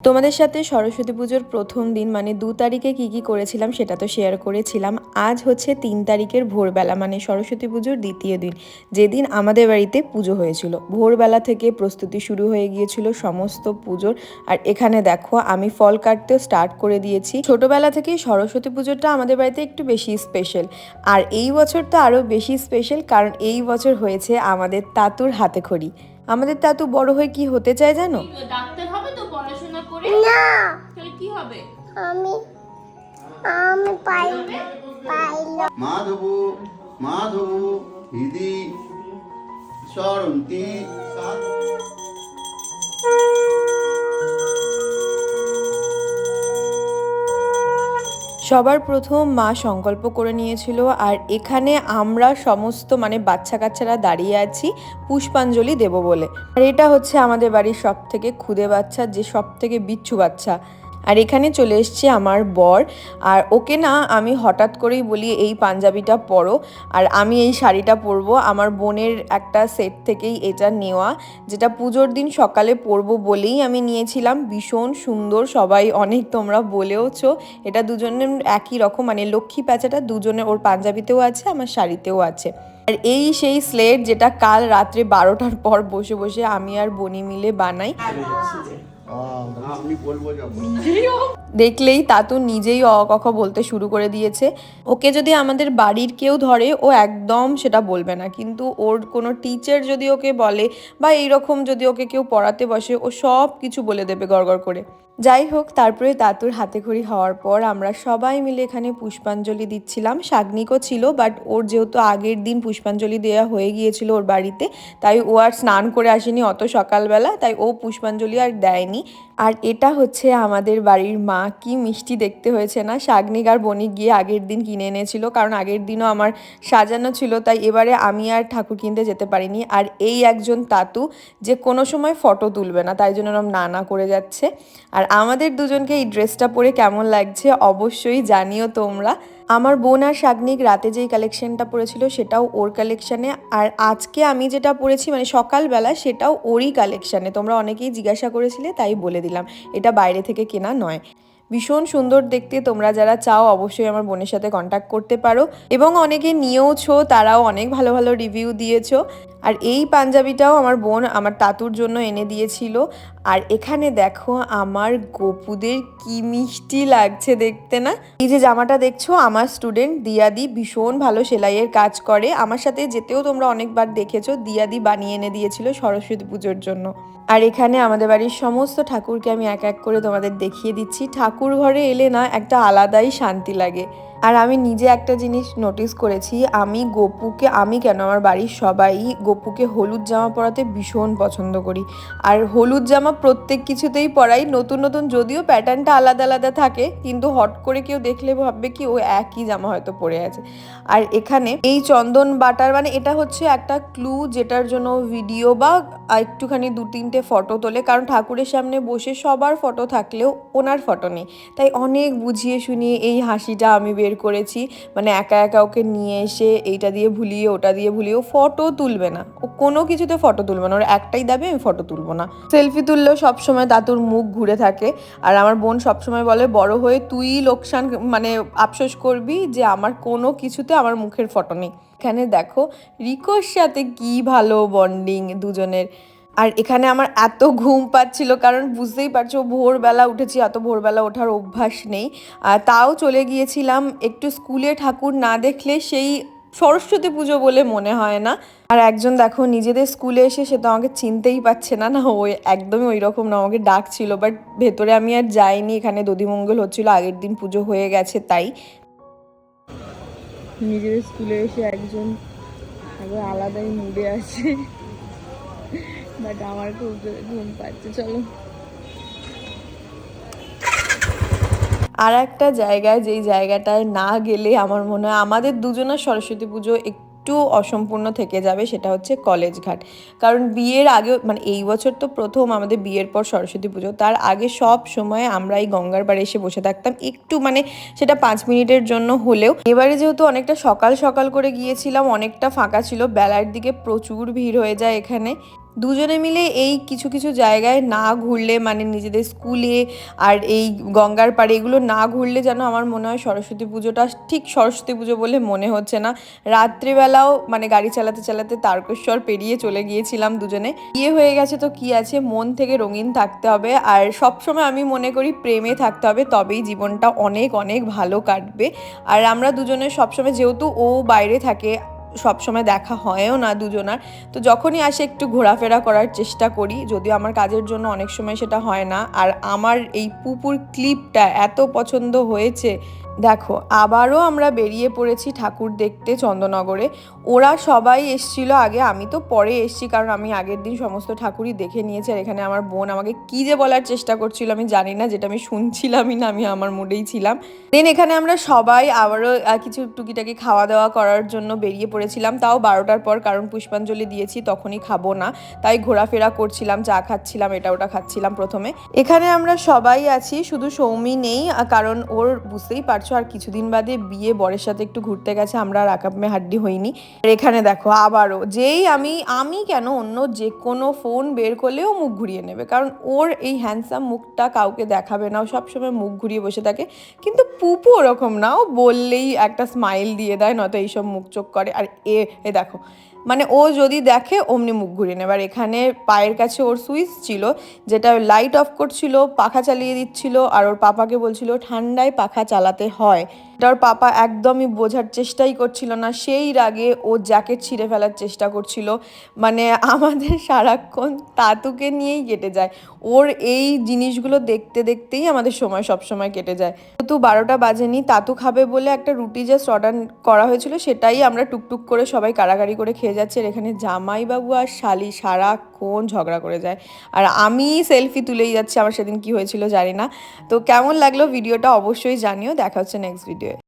তোমাদের সাথে সরস্বতী পুজোর প্রথম দিন মানে দু তারিখে কি কি করেছিলাম সেটা তো শেয়ার করেছিলাম। আজ হচ্ছে তিন তারিখের ভোরবেলা মানে সরস্বতী পুজোর দ্বিতীয় দিন। যেদিন আমাদের বাড়িতে পুজো হয়েছিল। ভোরবেলা থেকে প্রস্তুতি শুরু হয়ে গিয়েছিল সমস্ত পুজোর। আর এখানে দেখো, আমি ফল কাটতেও স্টার্ট করে দিয়েছি। ছোটবেলা থেকেই সরস্বতী পুজোটা আমাদের বাড়িতে একটু বেশি স্পেশাল আর এই বছর তো আরও বেশি স্পেশাল কারণ এই বছর হয়েছে আমাদের তাতুর হাতে খড়ি আমাদের তাতু বড় হয়ে কি হতে চায় জানো? ডাক্তার হবে পড়াশোনা করে না। তাহলে কি হবে? আমি আমি পাই পাইলাম। মাধব মাধব হৃদি সরন্তি সবার প্রথম মা সংকল্প করে নিয়েছিল, আর এখানে আমরা সমস্ত মানে বাচ্চা কাচ্চারা দাঁড়িয়ে আছি পুষ্পাঞ্জলি দেব বলে। আর এটা হচ্ছে আমাদের বাড়ির সব থেকে ক্ষুদে বাচ্চা, যে সব থেকে বিচ্ছু বাচ্চা। আর এখানে চলে এসছে আমার বর। আর ওকে না আমি হঠাৎ করেই বলি, এই পাঞ্জাবিটা পরো। আর আমি এই শাড়িটা পরবো। আমার বোনের একটা সেট থেকেই এটা নেওয়া, যেটা পুজোর দিন সকালে পরবো বলেই আমি নিয়েছিলাম। ভীষণ সুন্দর, সবাই অনেক তোমরা বলেওছো। এটা দুজনের একই রকম মানে লক্ষ্মী প্যাঁচাটা দুজনের ওর পাঞ্জাবিতেও আছে, আমার শাড়িতেও আছে। আর এই সেই স্লেট যেটা কাল রাত্রে বারোটার পর বসে বসে আমি আর বনি মিলে বানাই। দেখলেই তাতু নিজেই অ ক খ বলতে শুরু করে দিয়েছে। ওকে যদি আমাদের বাড়ির কেউ ধরে, ও একদম সেটা বলবে না। কিন্তু ওর কোনো টিচার যদি ওকে বলে বা এইরকম যদি ওকে কেউ পড়াতে বসে, ও সব কিছু বলে দেবে গড়গড় করে। যাই হোক, তারপরে তাতুর হাতে ঘড়ি হওয়ার পর আমরা সবাই মিলে এখানে পুষ্পাঞ্জলি দিচ্ছিলাম। শাগনিকও ছিল বাট ওর যেহেতু আগের দিন পুষ্পাঞ্জলি দেওয়া হয়ে গিয়েছিল ওর বাড়িতে, তাই ও আর স্নান করে আসেনি অত সকালবেলা, তাই ও পুষ্পাঞ্জলি আর দেয়নি। আর এটা হচ্ছে আমাদের বাড়ির মা। কি মিষ্টি দেখতে হয়েছে না? শাগনিক আর বণিক গিয়ে আগের দিন কিনে এনেছিল, কারণ আগের দিনও আমার সাজানো ছিল, তাই এবারে আমি আর ঠাকুর কিনতে যেতে পারিনি। আর এই একজন তাতু যে কোনো সময় ফটো তুলবে না, তাই জন্য ওরম না না করে যাচ্ছে। আর আমাদের দুজনকে এই ড্রেসটা পরে কেমন লাগছে অবশ্যই জানিও তোমরা। আমার বোন আর শাগনিক রাতে যেই কালেকশনটা পরেছিল সেটাও ওর কালেকশানে আর আজকে আমি যেটা পড়েছি মানে সকালবেলা, সেটাও ওরই কালেকশানে তোমরা অনেকেই জিজ্ঞাসা করেছিলে, তাই বলে দিলাম। এটা বাইরে থেকে কেনা নয়। ভীষণ সুন্দর দেখতে। তোমরা যারা চাও, অবশ্যই আমার বোনের সাথে কন্ট্যাক্ট করতে পারো। এবং অনেকে নিয়েওছো, তারাও অনেক ভালো ভালো রিভিউ দিয়েছ। আর এই পাঞ্জাবিটাও আমার বোন আমার তাতুর জন্য এনে দিয়েছিল। আর এখানে দেখো, আমার গোপুদের কি মিষ্টি লাগছে দেখতে না? এই যে জামাটা দেখছ, আমার স্টুডেন্ট দিয়াদি ভীষণ ভালো সেলাইয়ের কাজ করে। আমার সাথে যেতেও তোমরা অনেকবার দেখেছ, দিয়াদি বানিয়ে এনে দিয়েছিল সরস্বতী পুজোর জন্য। আর এখানে আমাদের বাড়ির সমস্ত ঠাকুরকে আমি এক এক করে তোমাদের দেখিয়ে দিচ্ছি। ঠাকুর ঘরে এলে না একটা আলাদাই শান্তি লাগে। আর আমি নিজে একটা জিনিস নোটিস করেছি, আমি গপুকে, আমি কেন আমার বাড়ির সবাই গপুকে হলুদ জামা পরাতে ভীষণ পছন্দ করি। আর হলুদ জামা প্রত্যেক কিছুতেই পরাই, নতুন নতুন যদিও প্যাটার্নটা আলাদা আলাদা থাকে, কিন্তু হট করে কেউ দেখলে ভাববে কি ও একই জামা হয়তো পরে আছে। আর এখানে এই চন্দন বাটার মানে এটা হচ্ছে একটা ক্লু যেটার জন্য ভিডিও বা একটুখানি দু তিনটে ফটো তোলে, কারণ ঠাকুরের সামনে বসে সবার ফটো থাকলেও ওনার ফটো নেই। তাই অনেক বুঝিয়ে শুনিয়ে এই হাসিটা আমি বের করেছি। মানে একা একা ওকে নিয়ে এসে এইটা দিয়ে ভুলিয়ে, ওটা দিয়ে ভুলিয়ে ও ফটো তুলবে না। ও কোনো কিছুতে ফটো তুলবে না। ওর একটাই দাবি, আমি ফটো তুলবো না। সেলফি তুললেও সবসময় দাতুর মুখ ঘুরে থাকে। আর আমার বোন সবসময় বলে, বড় হয়ে তুই লোকসান মানে আফসোস করবি যে আমার কোনো কিছুতে আমার মুখের ফটো নেই। এখানে দেখো, রিকোর সাথে কি ভালো বন্ডিং দুজনের। আর এখানে আমার এত ঘুম পাচ্ছিল, কারণ বুঝতেই পারছ ভোরবেলা উঠেছি, এত ভোরবেলা ওঠার অভ্যাস নেই। আর তাও চলে গিয়েছিলাম একটু স্কুলে ঠাকুর না দেখলে সেই সরস্বতী পুজো বলে মনে হয় না। আর একজন দেখো নিজেদের স্কুলে এসে সে তো আমাকে চিনতেই পারছে না না ওই একদমই ওই রকম না, আমাকে ডাকছিল বাট ভেতরে আমি আর যাইনি, এখানে দধিমঙ্গল হচ্ছিল, আগের দিন পুজো হয়ে গেছে তাই। নিজেদের স্কুলে এসে একজন আলাদাই মুডে আছে। বাট আমার খুব ঘুম পাচ্ছে, চলো। আর একটা জায়গায়, যেই জায়গাটায় না গেলে আমার মনে হয় আমাদের দুজনের সরস্বতী পুজো একটু অসম্পূর্ণ থেকে যাবে, সেটা হচ্ছে কলেজ ঘাট। কারণ বিয়ের আগে মানে এই বছর তো প্রথম আমাদের বিয়ের পর সরস্বতী পুজো, তার আগে সব সময় আমরা এই গঙ্গার পাড়ে এসে বসে থাকতাম। একটু মানে সেটা পাঁচ মিনিটের জন্য হলেও, এবারে যেহেতু অনেকটা সকাল সকাল করে গিয়েছিলাম, অনেকটা ফাঁকা ছিল, বেলার দিকে প্রচুর ভিড় হয়ে যায় এখানে। দুজনে মিলে এই কিছু কিছু জায়গায় না ঘুরলে মানে নিজেদের স্কুলে আর এই গঙ্গার পাড়ে এগুলো না ঘুরলে যেন আমার মনে হয় সরস্বতী পুজোটা ঠিক সরস্বতী পুজো বলে মনে হচ্ছে না। রাত্রিবেলাও মানে গাড়ি চালাতে চালাতে তারকেশ্বর পেরিয়ে চলে গিয়েছিলাম দুজনে। বিয়ে হয়ে গেছে তো কি আছে, মন থেকে রঙিন থাকতে হবে। আর সবসময় আমি মনে করি প্রেমে থাকতে হবে, তবেই জীবনটা অনেক অনেক ভালো কাটবে। আর আমরা দুজনে সবসময়, যেহেতু ও বাইরে থাকে সবসময় দেখা হয়ও না দুজনার। তো যখনই আসে একটু ঘোরাফেরা করার চেষ্টা করি, যদিও আমার কাজের জন্য অনেক সময় সেটা হয় না। আর আমার এই পুপুর ক্লিপটা এত পছন্দ হয়েছে দেখো, আবারও আমরা বেরিয়ে পড়েছি ঠাকুর দেখতে চন্দননগরে। ওরা সবাই এসছিল আগে, আমি তো পরে এসছি, কারণ আমি আগের দিন সমস্ত ঠাকুরই দেখে নিয়েছি, আর এখানে আমার বোন আমাকে কী যে বলার চেষ্টা করছিল আমি জানি না, যেটা আমি শুনছিলামই না, আমি আমার মুডেই ছিলাম। দেন এখানে আমরা সবাই আবারও কিছু টুকিটাকি খাওয়া দাওয়া করার জন্য বেরিয়ে পড়েছিলাম। তাও বারোটার পর কারণ পুষ্পাঞ্জলি দিয়েছি, তখনই খাব না। তাই ঘোরাফেরা করছিলাম, চা খাচ্ছিলাম, এটা ওটা খাচ্ছিলাম প্রথমে। এখানে আমরা সবাই আছি, শুধু সৌমি নেই কারণ ওর বুঝতেই পারছ আর কিছুদিন বাদে বিয়ে, বরের সাথে একটু ঘুরতে গেছে, আমরা আর আকাপমে হাড্ডি হইনি। আর এখানে দেখো, আবারও, যেই আমি আমি কেন অন্য যে কোনো ফোন বের করলেও মুখ ঘুরিয়ে নেবে? কারণ ওর এই হ্যান্ডসাম মুখটা কাউকে দেখাবে না, ও সবসময় মুখ ঘুরিয়ে বসে থাকে। কিন্তু পুপু ওরকম না, ও বললেই একটা স্মাইল দিয়ে দেয়, নয়তো এইসব মুখ চোখ করে। আর এ দেখো মানে ও যদি দেখে, অমনি মুখ ঘুরিয়ে নেবার এখানে পায়ের কাছে ওর সুইচ ছিল, যেটা লাইট অফ করছিল, পাখা চালিয়ে দিচ্ছিল, আর ওর পাপাকে বলছিল, ঠান্ডায় পাখা চালাতে হয়। ওর পাপা একদমই বোঝার চেষ্টাই করছিল না, সেই রাগে ও জ্যাকেট ছিঁড়ে ফেলার চেষ্টা করছিল। মানে আমাদের সারাক্ষণ তাতুকে নিয়েই কেটে যায়। ওর এই জিনিসগুলো দেখতে দেখতেই আমাদের সময় সব সময় কেটে যায়। তো বারোটা বাজেনি, তাতু খাবে বলে একটা রুটি জাস্ট অর্ডার করা হয়েছিল, সেটাই আমরা টুকটুক করে সবাই কারাগারি করে খেয়ে যাচ্ছি। আর এখানে জামাইবাবু আর শালি সারাক্ষণ ঝগড়া করে যায়। আর আমি সেলফি তুলেই যাচ্ছি, আমার সেদিন কি হয়েছিল জানি না। তো কেমন লাগল ভিডিওটা অবশ্যই জানিও। দেখা হচ্ছে নেক্সট ভিডিও